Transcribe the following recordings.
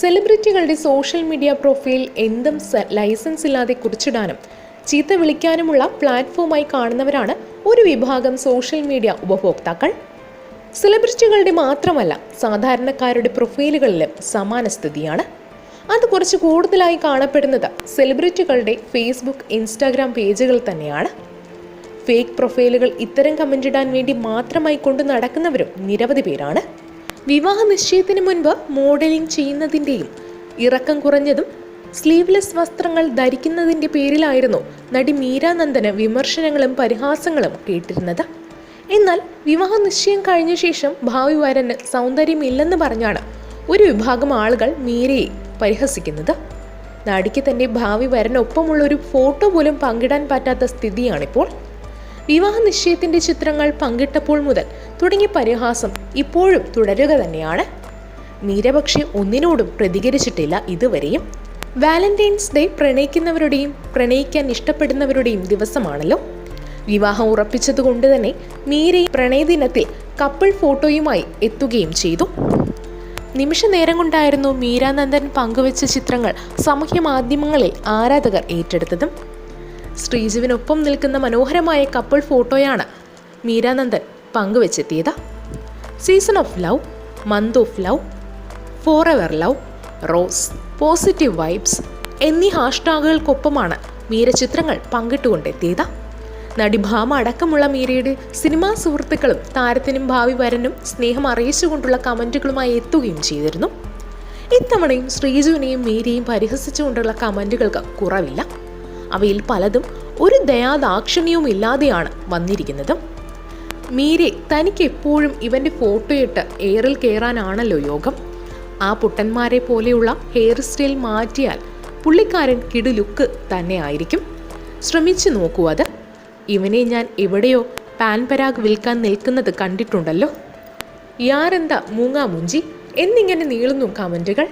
സെലിബ്രിറ്റികളുടെ social media profile എന്തും licence ഇല്ലാതെ കുറിച്ചിടാനും ചീത്ത വിളിക്കാനുമുള്ള പ്ലാറ്റ്ഫോമായി കാണുന്നവരാണ് ഒരു വിഭാഗം സോഷ്യൽ മീഡിയ ഉപഭോക്താക്കൾ. സെലിബ്രിറ്റികളുടെ മാത്രമല്ല സാധാരണക്കാരുടെ പ്രൊഫൈലുകളിലും സമാന സ്ഥിതിയാണ്. അത് കുറച്ച് കൂടുതലായി കാണപ്പെടുന്നത് സെലിബ്രിറ്റികളുടെ ഫേസ്ബുക്ക് ഇൻസ്റ്റാഗ്രാം പേജുകൾ തന്നെയാണ്. ഫേക്ക് പ്രൊഫൈലുകൾ ഇത്തരം കമന്റ് ഇടാൻ വേണ്ടി മാത്രമായി കൊണ്ട് നടക്കുന്നവരും നിരവധി പേരാണ്. വിവാഹ നിശ്ചയത്തിന് മുൻപ് മോഡലിംഗ് ചെയ്യുന്നതിന്റെയും ഇറക്കം കുറഞ്ഞതും സ്ലീവ്ലെസ് വസ്ത്രങ്ങൾ ധരിക്കുന്നതിന്റെ പേരിലായിരുന്നു നടി മീരാനന്ദന് വിമർശനങ്ങളും പരിഹാസങ്ങളും കേട്ടിരുന്നത്. എന്നാൽ വിവാഹ നിശ്ചയം കഴിഞ്ഞ ശേഷം ഭാവി വരന് സൗന്ദര്യമില്ലെന്ന് പറഞ്ഞാണ് ഒരു വിഭാഗം ആളുകൾ മീരയെ പരിഹസിക്കുന്നത്. നടിക്ക് തന്റെ ഭാവി വരനൊപ്പമുള്ള ഒരു ഫോട്ടോ പോലും പങ്കിടാൻ പറ്റാത്ത സ്ഥിതിയാണിപ്പോൾ. വിവാഹ നിശ്ചയത്തിന്റെ ചിത്രങ്ങൾ പങ്കിട്ടപ്പോൾ മുതൽ തുടങ്ങിയ പരിഹാസം ഇപ്പോഴും തുടരുക തന്നെയാണ്. മീര ഒന്നിനോടും പ്രതികരിച്ചിട്ടില്ല ഇതുവരെയും. വാലന്റൈൻസ് ഡേ പ്രണയിക്കുന്നവരുടെയും പ്രണയിക്കാൻ ഇഷ്ടപ്പെടുന്നവരുടെയും ദിവസമാണല്ലോ. വിവാഹം ഉറപ്പിച്ചതുകൊണ്ട് തന്നെ മീര പ്രണയദിനത്തിൽ കപ്പിൾ ഫോട്ടോയുമായി എത്തുകയും ചെയ്തു. നിമിഷ നേരം കൊണ്ടായിരുന്നു മീരാനന്ദൻ പങ്കുവച്ച ചിത്രങ്ങൾ സാമൂഹ്യ മാധ്യമങ്ങളിൽ ആരാധകർ ഏറ്റെടുത്തതും ശ്രീജുവിനൊപ്പം നിൽക്കുന്ന മനോഹരമായ കപ്പിൾ ഫോട്ടോയാണ് Meera Nandan പങ്കുവച്ചെത്തിയത്. Season of love month of love forever love rose positive vibes എന്നീ ഹാഷ്ടാഗുകൾക്കൊപ്പമാണ് മീര ചിത്രങ്ങൾ പങ്കിട്ടുകൊണ്ടെത്തിയത്. നടി ഭാമ അടക്കമുള്ള മീരയുടെ സിനിമാ സുഹൃത്തുക്കളും താരത്തിനും ഭാവി വരനും സ്നേഹം അറിയിച്ചുകൊണ്ടുള്ള കമന്റുകളുമായി എത്തുകയും ചെയ്തിരുന്നു. ഇത്തവണയും ശ്രീജുവിനെയും മീരയും പരിഹസിച്ചുകൊണ്ടുള്ള കമന്റുകൾക്ക് കുറവില്ല. അവയിൽ പലതും ഒരു ദയാദാക്ഷിണ്യവും ഇല്ലാതെയാണ് വന്നിരിക്കുന്നത്. മീരെ തനിക്ക് എപ്പോഴും ഇവന്റെ ഫോട്ടോയിട്ട് എയറിൽ കയറാനാണല്ലോ യോഗം. ആ പുട്ടന്മാരെ പോലെയുള്ള ഹെയർ സ്റ്റൈൽ മാറ്റിയാൽ പുള്ളിക്കാരൻ കിടു ലുക്ക് തന്നെ ആയിരിക്കും. ശ്രമിച്ചു നോക്കൂ അത്. ഇവനെ ഞാൻ എവിടെയോ പാൻ പരാഗ് വിൽക്കാൻ നിൽക്കുന്നത് കണ്ടിട്ടുണ്ടല്ലോ. യാരെന്താ മൂങ്ങാമുഞ്ചി എന്നിങ്ങനെ നീളുന്നു കമന്റുകൾ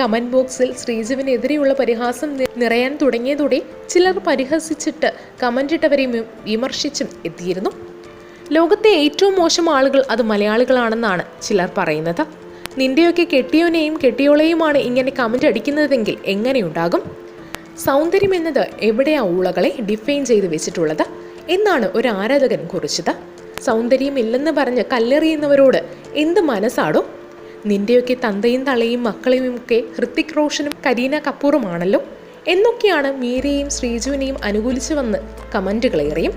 കമന്റ് ബോക്സിൽ ശ്രീജുവിനെതിരെയുള്ള പരിഹാസം നിറയാൻ തുടങ്ങിയതോടെ ചിലർ പരിഹസിച്ചിട്ട് കമന്റ് വി- വിമർശിച്ചും എത്തിയിരുന്നു. ലോകത്തെ ഏറ്റവും മോശം ആളുകൾ അത് മലയാളികളാണെന്നാണ് ചിലർ പറയുന്നത്. നിന്റെയൊക്കെ കെട്ടിയോനെയും കെട്ടിയോളെയുമാണ് ഇങ്ങനെ കമന്റ് അടിക്കുന്നതെങ്കിൽ എങ്ങനെയുണ്ടാകും? സൗന്ദര്യം എന്നത് എവിടെയാ ഊളകളെ ഡിഫൈൻ ചെയ്ത് വെച്ചിട്ടുള്ളത്? എന്നാണ് ഒരു ആരാധകൻ കുറിച്ചത്. സൗന്ദര്യം സൗന്ദര്യമില്ലെന്ന് പറഞ്ഞ് കല്ലെറിയുന്നവരോട് എന്ത് മനസ്സാടോ നിന്റെയൊക്കെ തന്തയും തളയും മക്കളെയും ഒക്കെ ഹൃത്തിക് റോഷനും കരീന കപൂറുമാണല്ലോ? എന്നൊക്കെയാണ് മീരയെയും ശ്രീജുവിനെയും അനുകൂലിച്ചു വന്ന് കമന്റുകളേറിയും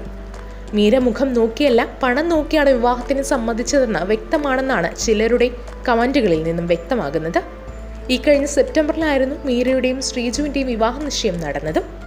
മീര മുഖം നോക്കിയല്ല പണം നോക്കിയാണ് വിവാഹത്തിന് സമ്മതിച്ചതെന്ന് വ്യക്തമാണെന്നാണ് ചിലരുടെ കമന്റുകളിൽ നിന്നും വ്യക്തമാകുന്നത്. ഈ കഴിഞ്ഞ സെപ്റ്റംബറിലായിരുന്നു മീരയുടെയും ശ്രീജുവിന്റെയും വിവാഹ നിശ്ചയം നടന്നത്.